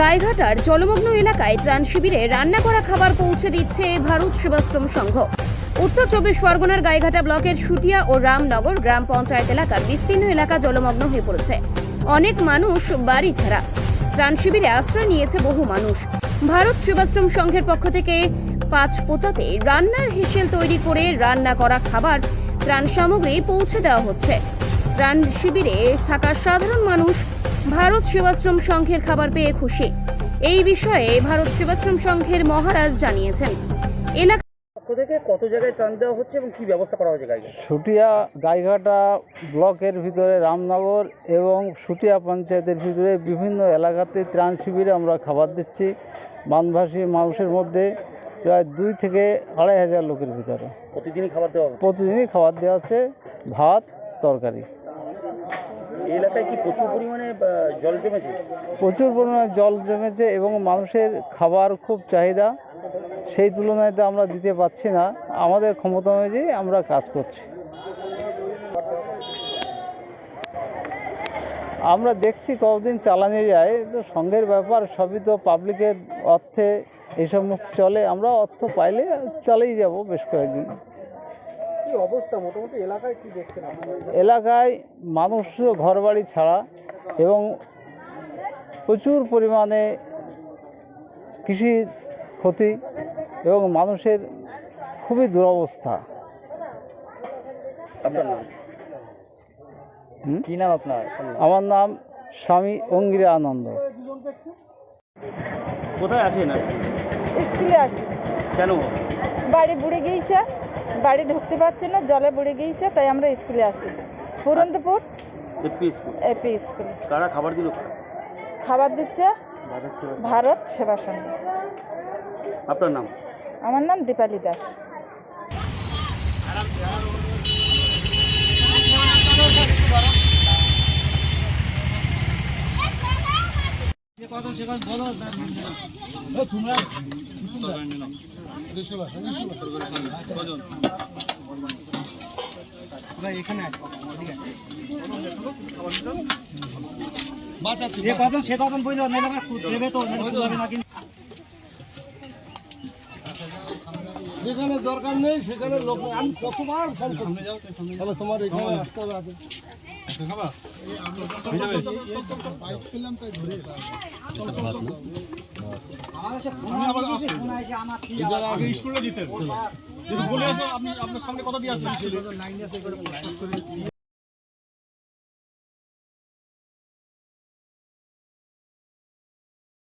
গাইঘাটার জলমগ্ন এলাকায় ত্রাণ শিবিরে রান্না করা খাবার পৌঁছে দিচ্ছে ভারত সেবাশ্রম সংঘ। উত্তর চব্বিশ পরগনার গাইঘাটা ব্লকের সুটিয়া ও রামনগর গ্রাম পঞ্চায়েত এলাকার বিস্তীর্ণ এলাকা জলমগ্ন হয়ে পড়েছে। অনেক মানুষ বাড়ি ছাড়া। ত্রাণ শিবিরে আশ্রয় নিয়েছে বহু মানুষ। ভারত সেবাশ্রম সংঘের পক্ষ থেকে পাঁচ পোতাতে রান্নার হেসেল তৈরি করে রান্না করা খাবার ত্রাণ সামগ্রী পৌঁছে দেওয়া হচ্ছে। ত্রাণ শিবিরে থাকা সাধারণ মানুষ ভারত সেবাশ্রম সংঘের খাবার পেয়ে খুশি। এই বিষয়ে ভারত সেবাশ্রম সংঘের মহারাজ জানিয়েছেন। এলাকা থেকে কত জায়গায় ত্রাণ দেওয়া হচ্ছে এবং কি ব্যবস্থা করা হয়েছে গাইকে সুটিয়া গাইঘাটা ব্লকের ভিতরে রামনগর এবং সুটিয়া পঞ্চায়েতের ভিতরে বিভিন্ন এলাকাতে ত্রাণ শিবিরে আমরা খাবার দিচ্ছি। বানভাসী মানুষের মধ্যে প্রায় দুই থেকে আড়াই হাজার লোকের ভিতরে। প্রতিদিনই খাবার দেওয়া প্রতিদিনই খাবার দেওয়া হচ্ছে ভাত তরকারি। এলাকায় কি প্রচুর পরিমাণে জল জমেছে? প্রচুর পরিমাণে জল জমেছে এবং মানুষের খাবার খুব চাহিদা। সেই তুলনায় তো আমরা দিতে পারছি না। আমাদের ক্ষমতা অনুযায়ী আমরা কাজ করছি। আমরা দেখছি কতদিন চালানো যায়, তো সঙ্গের ব্যাপার, সবই তো পাবলিকের অর্থে এই সমস্ত চলে। আমরা অর্থ পাইলে চালিয়ে যাব বেশ কয়েকদিন। কি অবস্থা? মোটামুটি এলাকায় কি দেখছেন এলাকায় মানুষ ঘরবাড়ি ছাড়া এবং প্রচুর পরিমাণে কৃষি ক্ষতি এবং মানুষের খুবই দুরবস্থা। আপনার নাম? হুম? কি নাম আপনার? আমার নাম স্বামী অঙ্গিরা আনন্দ। কোথায় আছেন আজকে? স্কুলে আসি। কেন? বাড়ি বুড়ে গিয়েছে বাড়ি ঢুকতে পারছি না জলে বুড়ে গিয়েছে তাই আমরা স্কুলে আসি Purandpur AP school. AP school. কারা খাবার দিল? খাবার দিচ্ছে ভারত সেবা সংঘ আপনার নাম? আমার নাম দীপালি দাস। যেখানে দরকার নেই সেখানে লোক। আমি কতবার ফোন করি তাহলে তোমার এখানে আসতে হবে স্কুলে বলে আপনি আপনার সামনে কথা দিয়ে আসবেন